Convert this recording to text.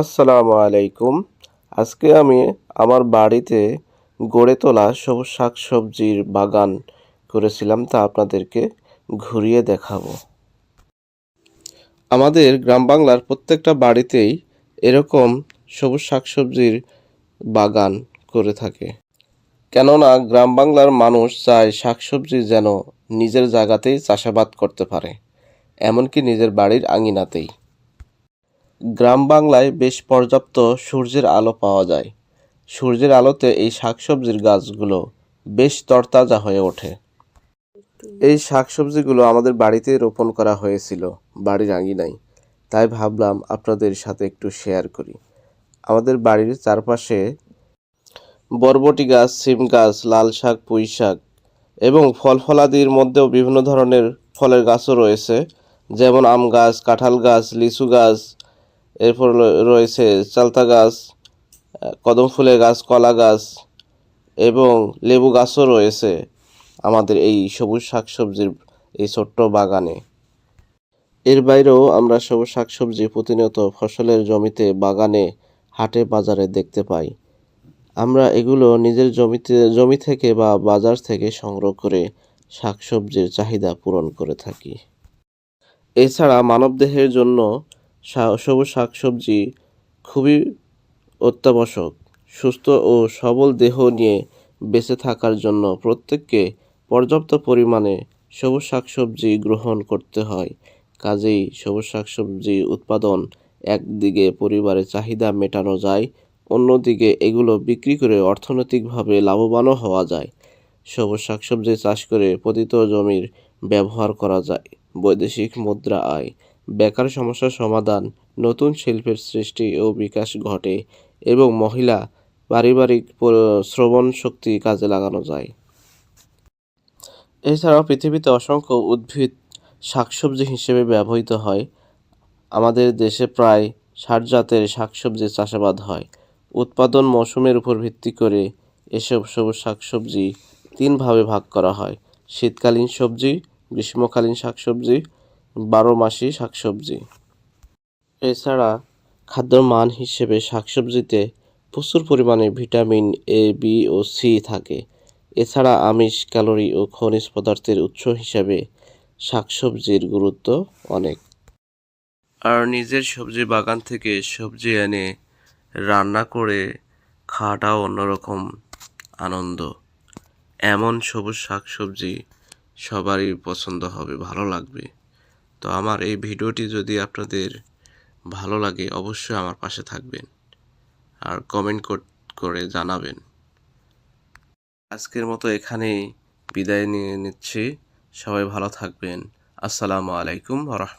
আসসালামু আলাইকুম। আজকে আমি আমার বাড়িতে গড়ে তোলা সবুজ শাকসবজির বাগান করেছিলাম, তা আপনাদেরকে ঘুরিয়ে দেখাবো। আমাদের গ্রাম বাংলার প্রত্যেকটা বাড়িতেই এরকম সবুজ শাকসবজির বাগান করে থাকে। কেননা গ্রাম বাংলার মানুষ চায় শাকসবজি যেন নিজের জায়গাতেই চাষাবাদ করতে পারে, এমনকি নিজের বাড়ির আঙিনাতেই। গ্রাম বাংলায় বেশ পর্যাপ্ত সূর্যের আলো পাওয়া যায়। সূর্যের আলোতে এই শাকসবজির গাছগুলো বেশ তরতাজা হয়ে ওঠে। এই শাকসবজিগুলো আমাদের বাড়িতে রোপণ করা হয়েছিল, বাড়ির আঙিনায়। তাই ভাবলাম আপনাদের সাথে একটু শেয়ার করি। আমাদের বাড়ির চারপাশে বরবটি গাছ, সিম গাছ, লাল শাক, পুঁই শাক এবং ফল ফলাদির মধ্যেও বিভিন্ন ধরনের ফলের গাছও রয়েছে। যেমন আম গাছ, কাঁঠাল গাছ, লিচু গাছ এরপর রয়েছে চালতা গাছ কদম ফুলের গাছ, কলা গাছ এবং লেবু গাছও রয়েছে আমাদের এই সবুজ শাকসবজির এই ছোট্ট বাগানে। এর বাইরেও আমরা সবুজ শাকসবজি প্রতিনিয়ত ফসলের জমিতে বাগানে, হাটে, বাজারে দেখতে পাই। আমরা এগুলো নিজের জমিতে, জমি থেকে বা বাজার থেকে সংগ্রহ করে শাকসবজির চাহিদা পূরণ করে থাকি। এছাড়া মানবদেহের জন্য সবুজ শাকসবজি খুবই অত্যাবশ্যক। সুস্থ ও সবল দেহ নিয়ে বেঁচে থাকার জন্য প্রত্যেককে পর্যাপ্ত পরিমাণে সবুজ শাকসবজি গ্রহণ করতে হয়। কাজেই সবুজ শাকসবজি উৎপাদন একদিকে পরিবারের চাহিদা মেটানো যায়, অন্যদিকে এগুলো বিক্রি করে অর্থনৈতিকভাবে লাভবানও হওয়া যায়। সবুজ শাকসবজি চাষ করে পতিত জমির ব্যবহার করা যায়। বৈদেশিক মুদ্রা আয় বেকার সমস্যার সমাধান, নতুন শিল্পের সৃষ্টি ও বিকাশ ঘটে এবং মহিলা পারিবারিক শ্রবণ শক্তি কাজে লাগানো যায়। এছাড়াও পৃথিবীতে অসংখ্য উদ্ভিদ শাকসবজি হিসেবে ব্যবহৃত হয়। আমাদের দেশে প্রায় ষাট জাতের শাকসবজি চাষাবাদ হয়। উৎপাদন মৌসুমের উপর ভিত্তি করে এসব সবুজ শাকসবজি তিনভাবে ভাগ করা হয়। শীতকালীন সবজি, গ্রীষ্মকালীন শাকসবজি বারো মাসি শাকসবজি। এছাড়া খাদ্যর মান হিসেবে শাকসবজিতে প্রচুর পরিমাণে ভিটামিন এ বি ও সি থাকে। এছাড়া আমিষ, ক্যালোরি ও খনিজ পদার্থের উৎস হিসেবে শাকসবজির গুরুত্ব অনেক। আর নিজের সবজি বাগান থেকে সবজি এনে রান্না করে খাওয়াটাও অন্যরকম আনন্দ। এমন সবুজ শাকসবজি সবারই পছন্দ হবে, ভালো লাগবে। তো আমার এই ভিডিওটি যদি আপনাদের ভালো লাগে, অবশ্যই আমার পাশে থাকবেন আর কমেন্ট করে জানাবেন। আজকের মতো এখানেই বিদায় নিয়ে নিচ্ছি। সবাই ভালো থাকবেন। আসসালামু আলাইকুম রহমতুল্লাহ।